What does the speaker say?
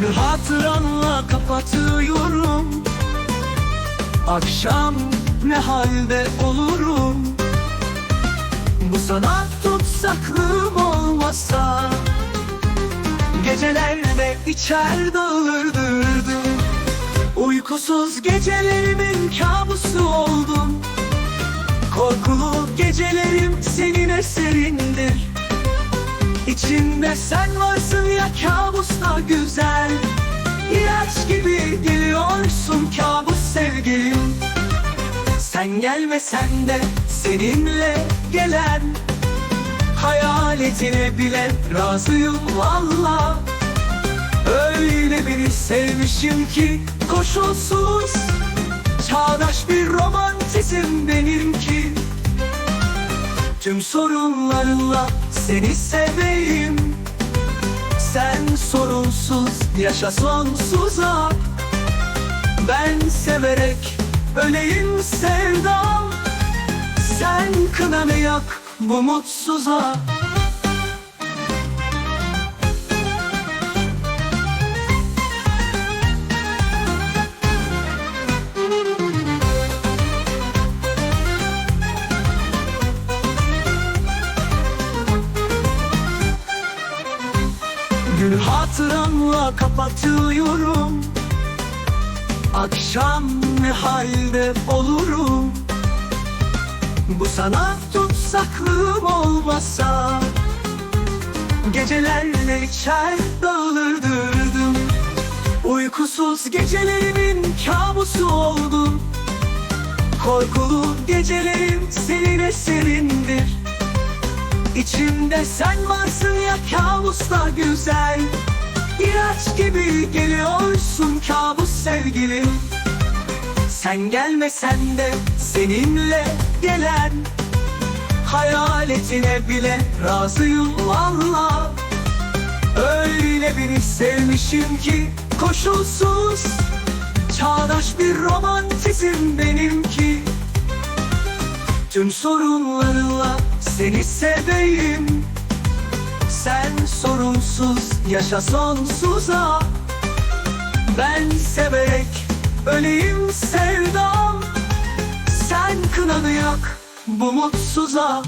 Günü hatıranla kapatıyorum. Akşam ne halde olurum? Bu sana tutsaklığım olmasa Gecelerde içer dağılırdım Uykusuz gecelerimin kabusu oldum. Korkulu gecelerim senin eserindir İçinde sen varsın da güzel. İlaç gibi geliyorsun kabus sevgilim Sen gelmesen de seninle gelen Hayaletine bile razıyım valla. Öyle biri sevmişim ki koşulsuz Çağdaş bir romantizm benimki. Tüm sorunlarınla seni seveyim sorunsuz yaşa sonsuza. Ben severek öleyim sevdam. Sen kınanı yak bu mutsuza Günü hatıranla kapatıyorum. Akşam ne halde olurum? Bu sana tutsaklığım olmasa Gecelerle içer dağılırdım Uykusuz gecelerimin kabusu oldum. Korkulu gecelerim senin eserindir İçimde sen varsın ya kabus da güzel. İlaç gibi geliyorsun kabus sevgilim. Sen gelmesen de seninle gelen Hayaletine bile razıyım valla Öyle biri sevmişim ki koşulsuz Çağdaş bir romantizm benimki Tüm sorunlarınla seni seveyim. Sen sorunsuz yaşa sonsuza. Ben severek öleyim sevdam. Sen kınanı yak bu mutsuza